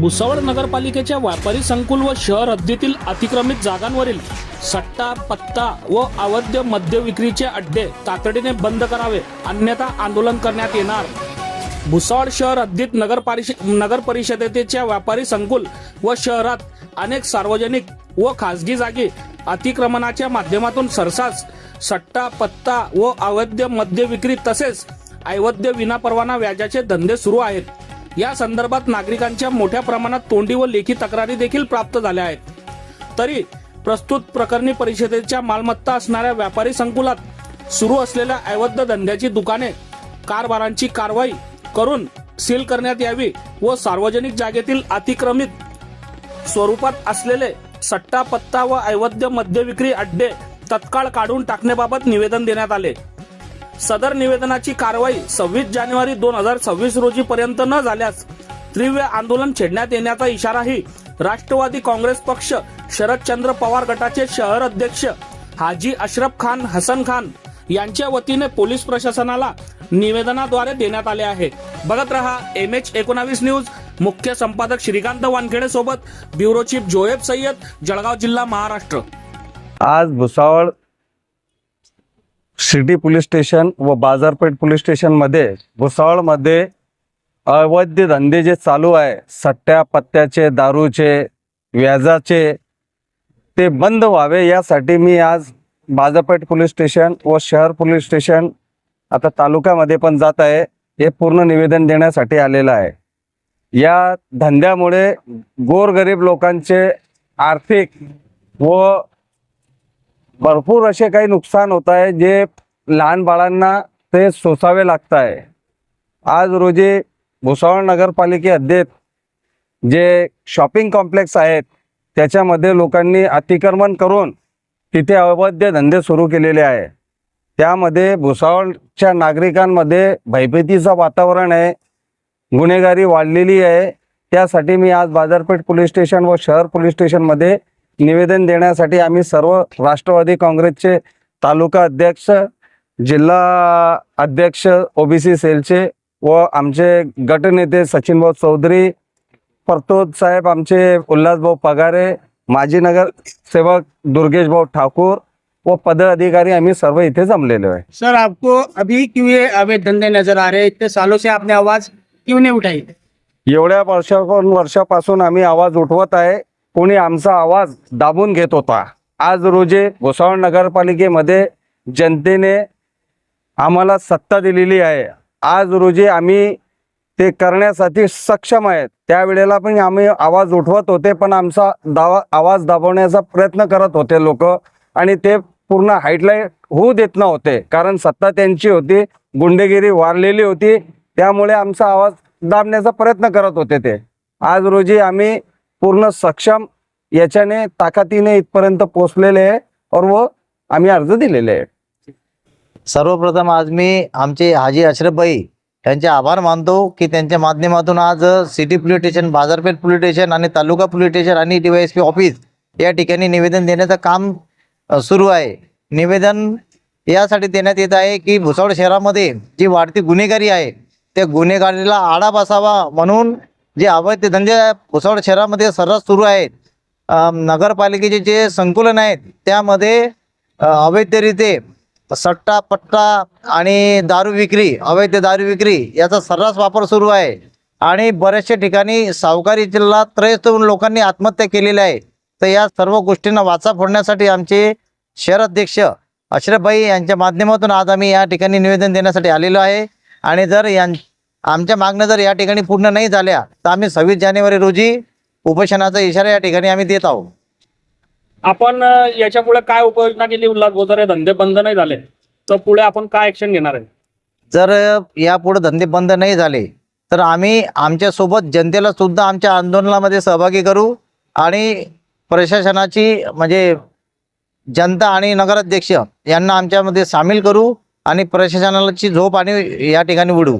भुसावळ नगरपालिकेच्या व्यापारी संकुल व शहर हद्दीतील अतिक्रमित जागांवरील सट्टा पत्ता व अवैध मद्य विक्रीचे अड्डे तातडीने बंद करावे अन्यथा आंदोलन करण्यात येणार. भुसावळ शहर हद्दीत नगर नगर परिषदेच्या व्यापारी संकुल व शहरात अनेक सार्वजनिक व खासगी जागी अतिक्रमणाच्या माध्यमातून सरसास सट्टा पत्ता व अवैध मद्य विक्री तसेच अवैध विनापरवाना व्याजाचे धंदे सुरू आहेत. या संदर्भात नागरिकांच्या मोठ्या प्रमाणात तोंडी व लेखी तक्रारी देखील प्राप्त झाल्या आहेत. तरी प्रस्तुत प्रकरणी परिषदेच्या मालमत्ता असणाऱ्या व्यापारी संकुलात सुरू असलेल्या अवैध धंद्याची दुकाने कारभारांची कारवाई करून सील करण्यात यावी व सार्वजनिक जागेतील अतिक्रमित स्वरूपात असलेले सट्टा पत्ता व अवैध मद्य विक्री अड्डे तत्काळ काढून टाकण्याबाबत निवेदन देण्यात आले. सदर निवेदनाची कारवाई सव्वीस जानेवारी दोन हजार सव्वीस रोजी पर्यंत न झाल्यास तीव्र आंदोलन छेडण्यात येण्याचा इशाराही राष्ट्रवादी काँग्रेस पक्ष शरदचंद्र पवार गटाचे शहर अध्यक्ष हाजी अशरफ खान हसन खान यांच्या वतीने पोलीस प्रशासनाला निवेदनाद्वारे देण्यात आले आहे. बघत रहा एम एच एकोणावीस न्यूज. मुख्य संपादक श्रीकांत वानखेडे सोबत ब्युरो चीफ जोएब सय्यद जळगाव जिल्हा महाराष्ट्र. आज भुसावळ सिटी पोलीस स्टेशन व बाजारपेठ पोलीस स्टेशनमध्ये भुसावळमध्ये अवैध धंदे जे चालू आहे सट्ट्या पत्त्याचे दारूचे व्याजाचे ते बंद व्हावे यासाठी मी आज बाजारपेठ पोलीस स्टेशन व शहर पोलीस स्टेशन आता तालुक्यामध्ये पण जात आहे हे पूर्ण निवेदन देण्यासाठी आलेलं आहे. या धंद्यामुळे गोरगरीब लोकांचे आर्थिक व भरपूर असे काही नुकसान होत आहे जे लहान बाळांना ते सोसावे लागत आहे आज रोजी भुसावळ नगरपालिके हद्दीत जे शॉपिंग कॉम्प्लेक्स आहेत त्याच्यामध्ये लोकांनी अतिक्रमण करून तिथे अवैध धंदे सुरू केलेले आहे. त्यामध्ये भुसावळच्या नागरिकांमध्ये भयभीतीचं वातावरण आहे गुन्हेगारी वाढलेली आहे. त्यासाठी मी आज बाजारपेठ पोलीस स्टेशन व शहर पोलीस स्टेशनमध्ये निवेदन देण्यासाठी आम्ही सर्व राष्ट्रवादी काँग्रेसचे तालुका अध्यक्ष जिल्हा अध्यक्ष ओबीसी सेलचे व आमचे गटनेते सचिनभाऊ चौधरी परतोद साहेब आमचे उल्हासभाऊ पगारे माजी नगर सेवक दुर्गेश भाऊ ठाकूर व पदाधिकारी आम्ही सर्व इथे जमलेलो आहे. सर आपको अभी क्यों ये अवैध धंधे नजर आ रहे हैं? इतने सालों से आपने आवाज क्यों नहीं उठाई? एवढ्या वर्षापासून वर्षापासून आम्ही आवाज उठवत आहे. कोणी आमचा आवाज दाबून घेत होता. आज रोजी भुसावळ नगरपालिकेमध्ये जनतेने आम्हाला सत्ता दिलेली आहे. आज रोजी आम्ही ते करण्यासाठी सक्षम आहेत. त्यावेळेला पण आम्ही आवाज उठवत होते पण आमचा दावा आवाज दाबवण्याचा प्रयत्न करत होते लोक. आणि ते पूर्ण हाईटलाईट होऊ देत नव्हते कारण सत्ता त्यांची होती गुंडेगिरी वारलेली होती. त्यामुळे आमचा आवाज दाबण्याचा प्रयत्न करत होते ते. आज रोजी आम्ही पूर्ण सक्षम याच्याने ताकदीने इथपर्यंत पोहोचलेले आहे. और व आम्ही अर्ज दिलेले आहे सर्वप्रथम आज मी आमचे हाजी अशरफभाई त्यांचे आभार मानतो की त्यांच्या माध्यमातून आज city police station Bazarpeth police station आणि तालुका पोलीस स्टेशन आणि डीवायएसपी ऑफिस या ठिकाणी निवेदन देण्याचं काम सुरू आहे. निवेदन यासाठी देण्यात येत आहे की भुसावळ शहरामध्ये जी वाढती गुन्हेगारी आहे त्या गुन्हेगारीला आळा बसावा म्हणून जे अवैध धंदे भुसावळ शहरामध्ये सर्रास सुरू आहेत नगरपालिकेचे जे संकुलन आहेत त्यामध्ये अ, अवैधरित्या सट्टा पट्टा आणि दारू विक्री अवैध दारू विक्री याचा सर्रास वापर सुरू आहे. आणि बऱ्याचशा ठिकाणी सावकारी जिल्हा त्रयस्थ लोकांनी आत्महत्या केलेल्या आहे. तर या सर्व गोष्टींना वाचा फोडण्यासाठी आमचे शहर अध्यक्ष अशरफभाई यांच्या माध्यमातून आज आम्ही या ठिकाणी निवेदन देण्यासाठी आलेलो आहे. आणि जर यां आमच्या मागण्या जर या ठिकाणी पूर्ण नाही झाल्या तर आम्ही सव्वीस जानेवारी रोजी उपोषणाचा इशारा या ठिकाणी आम्ही देत आहोत. आपण याच्यापुढे काय उपाययोजना केली? उल्हास बोधरे धंदे बंद नाही झाले तर पुढे आपण काय ऍक्शन घेणार आहे? जर यापुढे धंदे बंद नाही झाले तर आम्ही आमच्यासोबत जनतेला सुद्धा आमच्या आंदोलनामध्ये सहभागी करू आणि प्रशासनाची म्हणजे जनता आणि नगराध्यक्ष यांना आमच्यामध्ये सामील करू आणि प्रशासनाची झोप आणि या ठिकाणी उडवू.